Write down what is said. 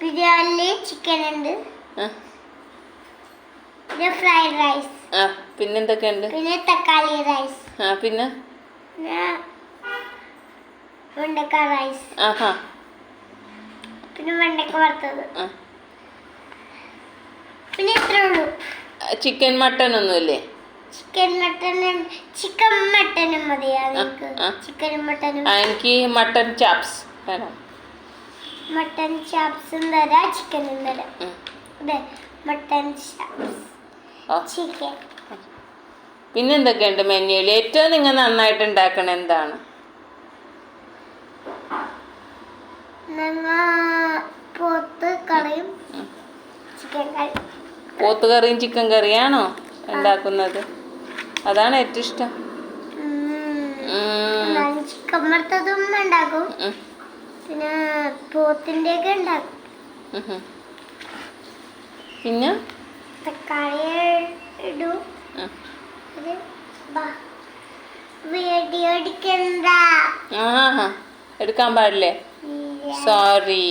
ബിരിയാണിയിൽ chicken ഉണ്ട്. പിന്നെ fried rice ആ പിന്നെന്തൊക്കെയുണ്ട് പിന്നെ തക്കാളി റൈസ് ആ പിന്നെ? പിന്നെ വെണ്ടക്ക റൈസ് ആഹാ. പിന്നെ വെണ്ടക്ക വറുത്തത്. പിന്നെ ഇത്രേ ഉള്ളൂ. ചിക്കൻ മട്ടൺ ഒന്നുമില്ലേ? ചിക്കൻ മട്ടനും ചിക്കൻ മട്ടനും മതിയാ ചിക്കനും മട്ടനും എനിക്ക് മട്ടൺ ചാപ്സ് വേണം. മട്ടൻ ചാപ്സും തരാം ചിക്കനും തരാം. അതെ മട്ടൻ ചാപ്സ്. ചിക്കൻ. പിന്നെന്തൊക്കെയുണ്ട് മെനുവിൽ ഏറ്റവും നിങ്ങൾ നന്നായിട്ട് ഉണ്ടാക്കണ എന്താണ്? പോത്ത് കറിയും ചിക്കൻ കറിയാണോ ഉണ്ടാക്കുന്നത്? അതാണ് ഏറ്റവും ഇഷ്ടം. ചിക്കൻ വറുത്തതും ഉണ്ടാക്കും. പിന്നെ പോത്തിന്റെ ഒക്കെ ഉണ്ടാക്കും. പിന്നെ? തക്കാളി ഇടും. വീഡിയോ എടുക്കണ്ട. എടുക്കാൻ പാടില്ലേ? സോറി